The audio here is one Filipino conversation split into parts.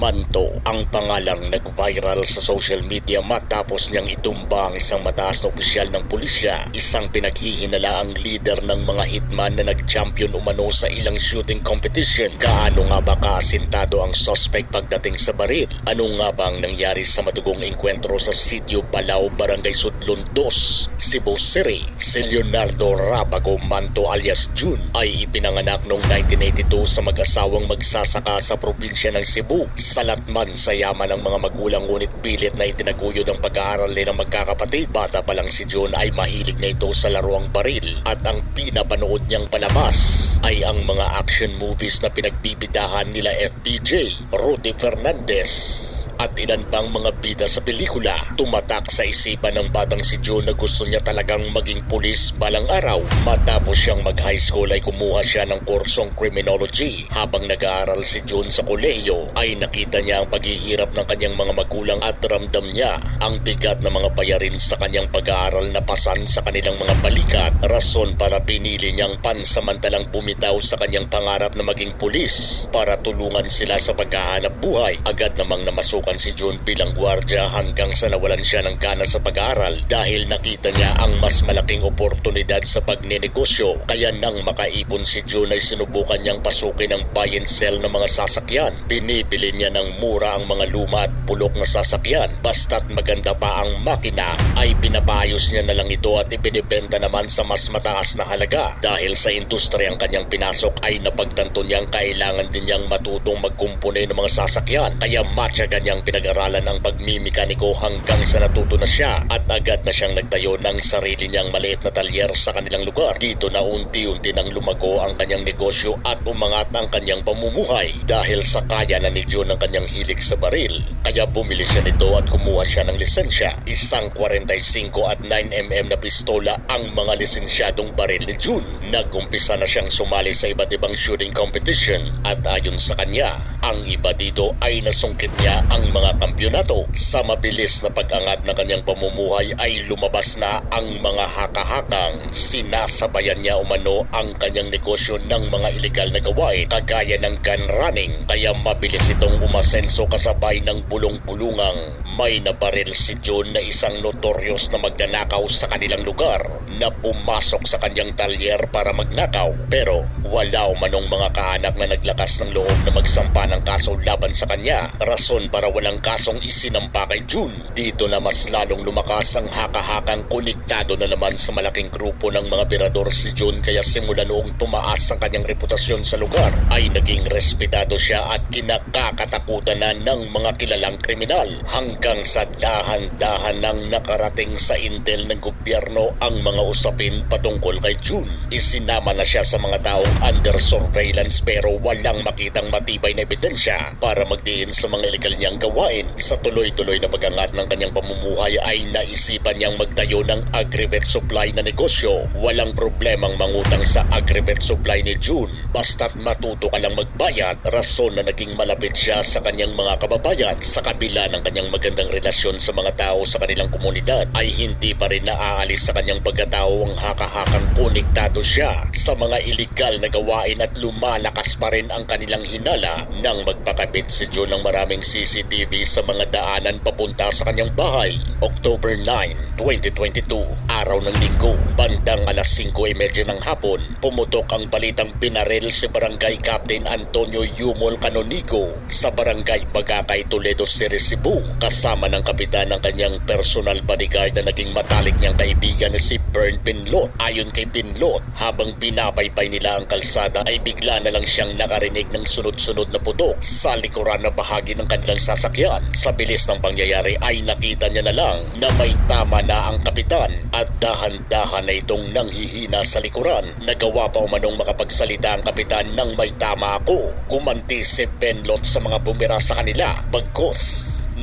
Manto ang pangalang nag-viral sa social media matapos niyang itumba ang isang mataas na opisyal ng pulisya, isang pinaghihinalaang leader ng mga hitman na nag-champion umano sa ilang shooting competition. Gaano nga ba kaasintado ang suspect pagdating sa baril? Ano nga ba ang nangyari sa madugong engkwentro sa sitio Balao, Barangay Sudlon 2, Cebu City? Si Leonardo Rabago Manto alias Jun ay ipinanganak noong 1982 sa mag-asawang magsasaka sa probinsya ng Cebu. Salatman sa yaman ng mga magulang ngunit pilit na itinaguyod ang pag-aaral nilang magkakapatid. Bata pa lang si Jun ay mahilig na ito sa laruang baril at ang pinapanood niyang palabas ay ang mga action movies na pinagbibidahan nila FPJ, Rudy Fernandez at ilan pang mga bida sa pelikula. Tumatak sa isipan ng batang si June na gusto niya talagang maging pulis balang araw. Matapos siyang mag-high school ay kumuha siya ng kursong criminology. Habang nag-aaral si June sa kolehiyo ay nakita niya ang paghihirap ng kanyang mga magulang at ramdam niya ang bigat ng mga bayarin sa kanyang pag-aaral na pasan sa kanilang mga balikat. Rason para pinili niyang pansamantalang bumitaw sa kanyang pangarap na maging pulis para tulungan sila sa paghahanap buhay. Agad namang namasukan si June bilang gwardya hanggang sa nawalan siya ng gana sa pag-aaral dahil nakita niya ang mas malaking oportunidad sa pagnenegosyo. Kaya nang makaipon si June ay sinubukan niyang pasukin ang buy and sell ng mga sasakyan. Binibili niya ng mura ang mga luma at bulok na sasakyan. Basta't maganda pa ang makina ay pinapayos niya na lang ito at ibinibenta naman sa mas mataas na halaga. Dahil sa industriya ang kanyang pinasok ay napagtanto niyang kailangan din niyang matutong magkumpune ng mga sasakyan. Kaya matyaga niyang pinag-aralan ang pagmimikaniko hanggang sa natuto na siya at agad na siyang nagtayo ng sarili niyang maliit na talyer sa kanilang lugar. Dito na unti-unti nang lumago ang kanyang negosyo at umangat ang kanyang pamumuhay dahil sa kaya na ni June ang kanyang hilig sa baril. Kaya bumili siya nito at kumuha siya ng lisensya. Isang 45 at 9mm na pistola ang mga lisensyadong baril ni June. Nagumpisa na siyang sumali sa iba't ibang shooting competition at ayon sa kanya, ang iba dito ay nasungkit niya ang mga kampyonato. Sa mabilis na pag-angat ng kanyang pamumuhay ay lumabas na ang mga haka-hakang. Sinasabayan niya umano ang kanyang negosyo ng mga ilegal na gawain kagaya ng gun running kaya mabilis itong umasenso kasabay ng bulong-bulungang may nabaril si John na isang notorious na magnanakaw sa kanilang lugar na pumasok sa kanyang talyer para magnakaw pero wala umanong mga kaanak na naglakas ng loob na magsampa ng kaso laban sa kanya rason para walang kasong isinampa kay June. Dito na mas lalong lumakas ang haka-hakang konektado na naman sa malaking grupo ng mga birador si June kaya simula noong tumaas ang kanyang reputasyon sa lugar ay naging respetado siya at kinakakatakutan na ng mga kilalang kriminal hanggang sa dahan-dahan nang nakarating sa intel ng gobyerno ang mga usapin patungkol kay June. Isinama na siya sa mga taong under surveillance pero walang makitang matibay na ebidensya para magdiin sa mga illegal niyang gawain. Sa tuloy-tuloy na pagangat ng kanyang pamumuhay ay naisipan niyang magtayo ng agrivet supply na negosyo. Walang problemang mangutang sa agrivet supply ni June basta't matuto ka lang magbayad. Rason na naging malapit siya sa kanyang mga kababayan sa kabila ng kanyang magandang relasyon sa mga tao sa kanilang komunidad ay hindi pa rin naaalis sa kanyang pagkatao ang haka-hakang konektado siya sa mga iligal na gawain at lumalakas pa rin ang kanilang hinala nang magpakabit si June ng maraming CCTV sa mga daanan papunta sa kanyang bahay. October 9, 2022, araw ng linggo, bandang alas 5.30 ng hapon, pumutok ang balitang binaril si Barangay Captain Antonio Yumol Canonigo sa Barangay Bagakay, Toledo City, Cebu kasama ng kapitan ng kanyang personal bodyguard na naging matalik niyang kaibigan na si Bern Pinlot. Ayon kay Pinlot, habang binabaybay nila ang kalsada ay bigla na lang siyang nakarinig ng sunod-sunod na putok sa likuran na bahagi ng kanilang sasakyan. Sa bilis ng pangyayari ay nakita niya na lang na may tama na ang kapitan at dahan-dahan na itong nanghihina sa likuran. Nagawa pa umanong makapagsalita ang kapitan nang may tama ako. Kumanti si Benlot sa mga bumira sa kanila. Bagkos,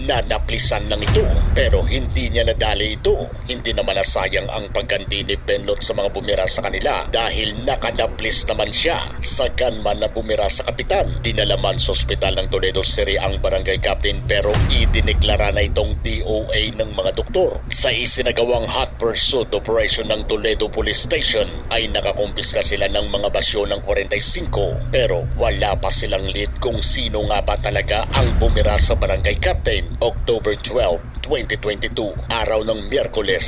nadaplisan lang ito pero hindi niya nadali ito. Hindi naman nasayang ang pagganti ni Benlot sa mga bumira sa kanila dahil nakadaplis naman siya sa gunman na bumira sa kapitan. Dinalaman sa ospital ng Toledo City ang barangay captain pero idineklara na itong DOA ng mga doktor. Sa isinagawang hot pursuit operation ng Toledo Police Station ay nakakumpiska sila ng mga basyo ng 45 pero wala pa silang lead kung sino nga ba talaga ang bumira sa barangay captain October 12, 2022, araw ng Miyerkules.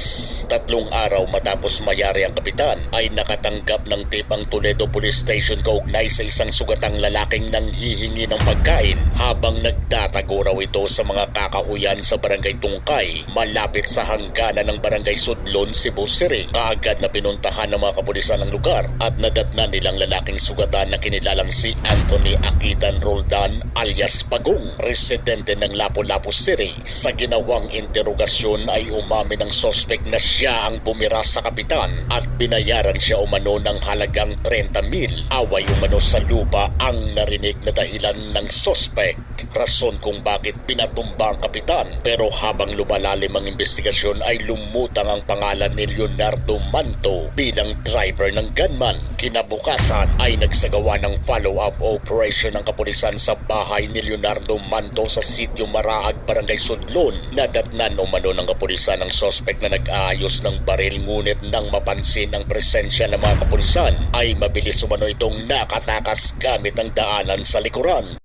Tatlong araw matapos mayari ang kapitan ay nakatanggap ng tip ang Toledo Police Station kaugnay sa isang sugatang lalaking nang hihingi ng pagkain habang nagtatago raw ito sa mga kakauyan sa barangay Tungkay malapit sa hangganan ng barangay Sudlon, Cebu City. Kaagad na pinuntahan ng mga kapulisan ng lugar at nadatnan nilang lalaking sugatan na kinilalang si Anthony Akitan Roldan alias Pagong, residente ng Lapu-Lapu City. Sa ginawang interogasyon ay umamin ng sospek na siya ang bumira sa kapitan at binayaran siya umano ng halagang 30 mil. Away umano sa lupa ang narinig na dahilan ng sospek. Rason kung bakit pinatumba ang kapitan. Pero habang lumalalim ang investigasyon ay lumutang ang pangalan ni Leonardo Manto bilang driver ng gunman. Kinabukasan ay nagsagawa ng follow-up operation ng kapulisan sa bahay ni Leonardo Manto sa sitio Maraag, Barangay Sudlon. Nadatnan umano ng kapulisan ang sospek na nag-aayos ng baril ngunit nang mapansin ang presensya ng mga kapulisan ay mabilis umano itong nakatakas gamit ang daanan sa likuran.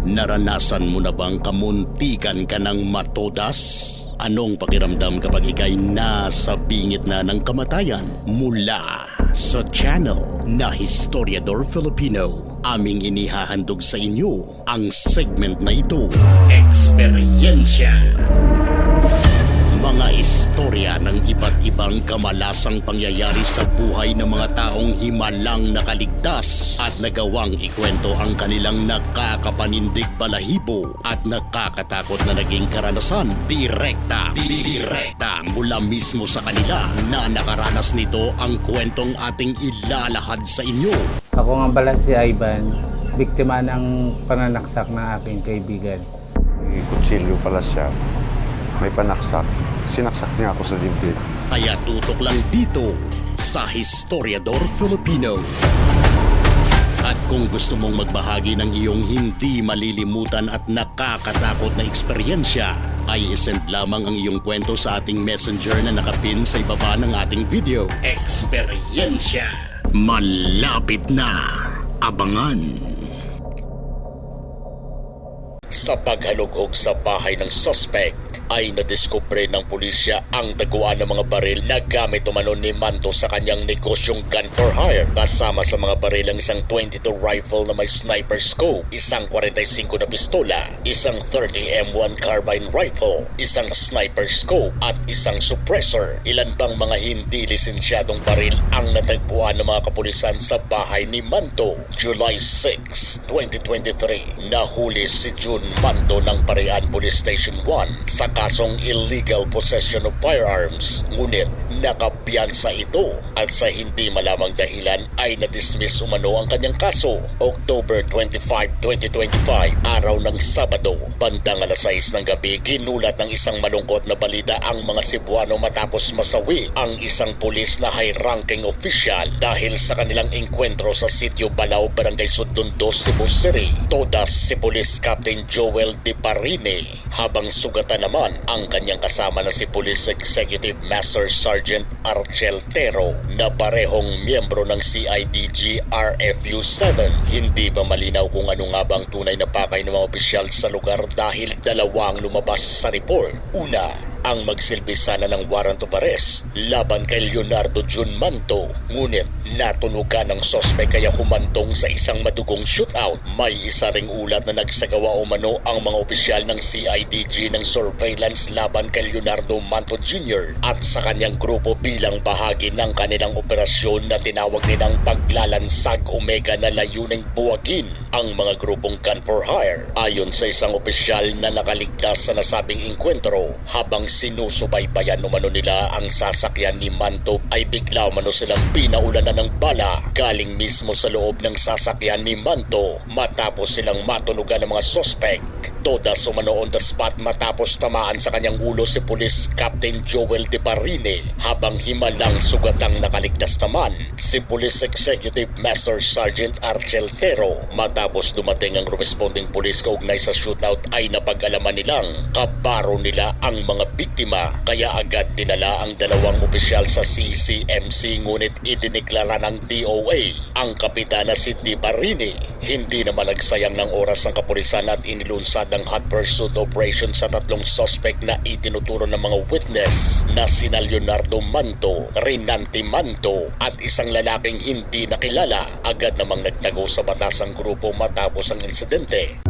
Naranasan mo na bang kamuntikan ka ng matodas? Anong pakiramdam kapag ikay nasa bingit na ng kamatayan? Mula sa channel na Historiador Filipino, aming inihahandog sa inyo ang segment na ito, Eksperyensya. Mga istorya ng iba't ibang kamalasang pangyayari sa buhay ng mga taong himalang nakaligtas at nagawang ikwento ang kanilang nakakapanindig balahibo at nakakatakot na naging karanasan. Direkta, direkta mula mismo sa kanila na nakaranas nito ang kwentong ating ilalahad sa inyo. Ako nga pala si Ivan, biktima ng pananaksak ng aking kaibigan. Kutsilyo pala siya. May panaksak. Sinaksak niya ako sa dibdib. Kaya tutok lang dito sa Historiador Filipino. At kung gusto mong magbahagi ng iyong hindi malilimutan at nakakatakot na eksperyensya, ay isend lamang ang iyong kwento sa ating messenger na nakapin sa ibaba ng ating video. Eksperyensya. Malapit na. Abangan. Sa paghalugog sa bahay ng suspect ay nadiskubre ng pulisya ang daguan ng mga baril na gamit umano ni Manto sa kanyang negosyong gun for hire kasama sa mga baril ang isang 22 rifle na may sniper scope, isang 45 na pistola, isang 30 M1 carbine rifle, isang sniper scope at isang suppressor. Ilan pang mga hindi lisensyadong baril ang natagpuan ng mga kapulisan sa bahay ni Manto. July 6, 2023, nahuli si June Manto ng Parian Police Station 1 sa kasong illegal possession of firearms. Ngunit nakapiyansa ito at sa hindi malamang dahilan ay na-dismiss umano ang kanyang kaso. October 25, 2025, araw ng Sabado, bandang alas 6 ng gabi, ginulat ng isang malungkot na balita ang mga Cebuano matapos masawi ang isang pulis na high-ranking official dahil sa kanilang enkwentro sa sitio Balao, Barangay Sudundo, Cebu City. Todas si Police Captain Joel De Parine habang sugatan naman ang kanyang kasama na si Police Executive Master Sergeant Archel Tero na parehong miyembro ng CIDG RFU 7. Hindi ba malinaw kung ano nga bang tunay na pakay ng mga opisyal sa lugar dahil dalawang lumabas sa report. Una, ang magsilbi sana ng warrant of arrest laban kay Leonardo Jun Manto. Ngunit natunugan ng sospek kaya humantong sa isang madugong shootout. May isa ring ulat na nagsagawa umano ang mga opisyal ng CIDG ng surveillance laban kay Leonardo Manto Jr. at sa kanyang grupo bilang bahagi ng kanilang operasyon na tinawag nilang paglalansag Omega na layuning buwagin ang mga grupong gun for hire. Ayon sa isang opisyal na nakaligtas sa nasabing inkwentro habang sinusubaybayan umano nila ang sasakyan ni Manto. Ay bigla umano silang pinaulanan ng bala. Galing mismo sa loob ng sasakyan ni Manto matapos silang matunugan ng mga sospek Todas umano on the spot matapos tamaan sa kanyang ulo si Police Captain Joel De Parine habang himalang sugatang nakaligtas naman si Police Executive Master Sergeant Archel Tero matapos dumating ang responding police kaugnay sa shootout ay napag-alaman nilang kabaro nila ang mga biktima kaya agad dinala ang dalawang opisyal sa CCMC ngunit idineklara ng DOA ang kapitana si Di Barini. Hindi naman nagsayang ng oras ang kapulisan at inilunsad ng hot pursuit operation sa tatlong suspect na itinuturo ng mga witness na sina Leonardo Manto, Rinanti Manto at isang lalaking hindi nakilala. Agad namang nagtago sa batas ang grupo matapos ang insidente.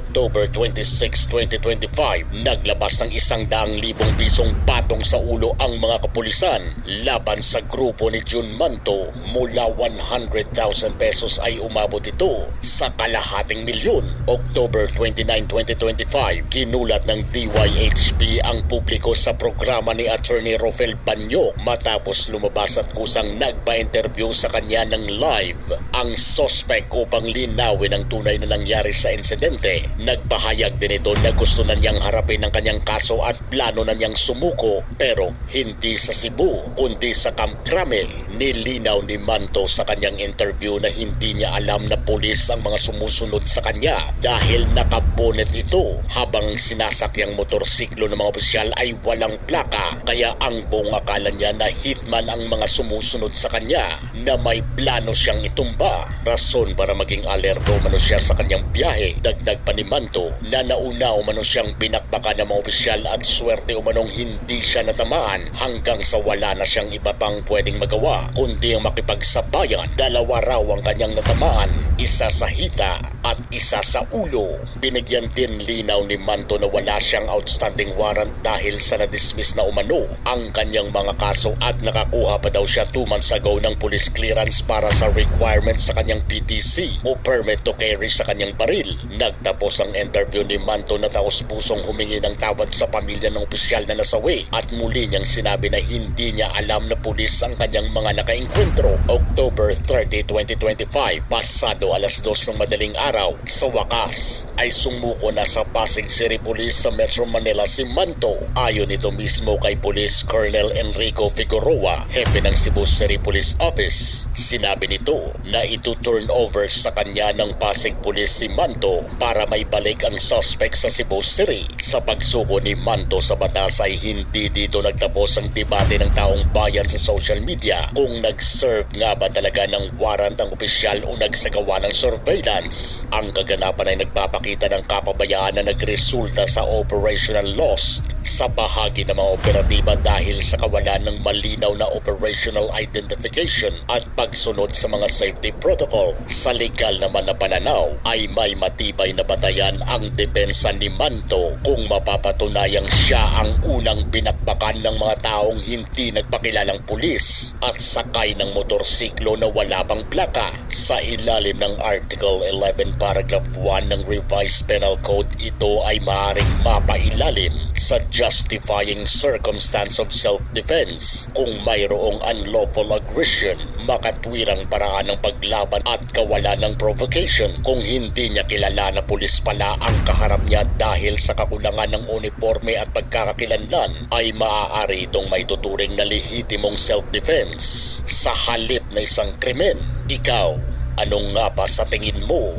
October 26, 2025, naglabas ng isang daang libong pisong patong sa ulo ang mga kapulisan laban sa grupo ni Jun Manto mula 100,000 pesos ay umabot ito sa kalahating milyon. October 29, 2025, kinulat ng DYHP ang publiko sa programa ni Attorney Rofel Banyo matapos lumabas at kusang nagpa-interview sa kanya ng live ang suspect upang linawin ang tunay na nangyari sa insidente. Nagpahayag din ito na gusto na niyang harapin ang kanyang kaso at plano na niyang sumuko pero hindi sa Cebu kundi sa Camp Cramel. Nilinaw ni Manto sa kanyang interview na hindi niya alam na pulis ang mga sumusunod sa kanya dahil nakabonet ito habang sinasakyang motorsiklo ng mga opisyal ay walang plaka kaya ang buong akala niya na hitman ang mga sumusunod sa kanya na may plano siyang itumba. Rason para maging alerto umano siya sa kanyang biyahe. Dagdag pa Manto na nauna umano siyang pinakbaka ng mga opisyal at swerte umanong hindi siya natamaan hanggang sa wala na siyang iba pang pwedeng magawa kundi ang makipagsabayan. Dalawa raw ang kanyang natamaan, isa sa hita at isa sa ulo. Binigyan din linaw ni Manto na wala siyang outstanding warrant dahil sa na-dismiss na umano ang kanyang mga kaso at nakakuha pa daw siya 2 months ago ng police clearance para sa requirement sa kanyang PTC o permit to carry sa kanyang baril. Nagtapos ang interview ni Manto na taos pusong humingi ng tawad sa pamilya ng opisyal na nasawi at muli niyang sinabi na hindi niya alam na pulis ang kanyang mga nakainkwentro. October 30, 2025, pasado alas 2 ng madaling araw, sa wakas ay sumuko na sa Pasig City Police sa Metro Manila si Manto. Ayon ito mismo kay Police Colonel Enrico Figueroa, hepe ng Cebu City Police Office. Sinabi nito na ito turn over sa kanya ng Pasig Police si Manto para may balik ang suspect sa Cebu City. Sa pagsuko ni Manto sa batas ay hindi dito nagtapos ang debate ng taong bayan sa social media kung nag-serve nga ba talaga ng warrant ang opisyal o nagsagawa ng surveillance. Ang kaganapan ay nagpapakita ng kapabayaan na nagresulta sa operational loss sa bahagi ng mga operatiba dahil sa kawalan ng malinaw na operational identification at pagsunod sa mga safety protocol. Sa legal naman na pananaw ay may matibay na batayan ang depensa ni Manto kung mapapatunayang siya ang unang binakbakan ng mga taong hindi nagpakilalang pulis at sakay ng motorsiklo na wala pang plaka. Sa ilalim ng Article 11 Paragraph 1 ng Revised Penal Code, ito ay maaaring mapailalim sa justifying circumstance of self-defense kung mayroong unlawful aggression, makatwirang paraan ng paglaban at kawalan ng provocation kung hindi niya kilala na pulis pala ang kaharap niya dahil sa kakulangan ng uniforme at pagkakakilanlan ay maaari itong may tuturing na lehitimong self-defense sa halip na isang krimen. Ikaw, anong nga ba sa tingin mo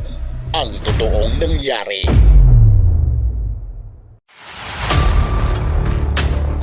ang totoong nangyari?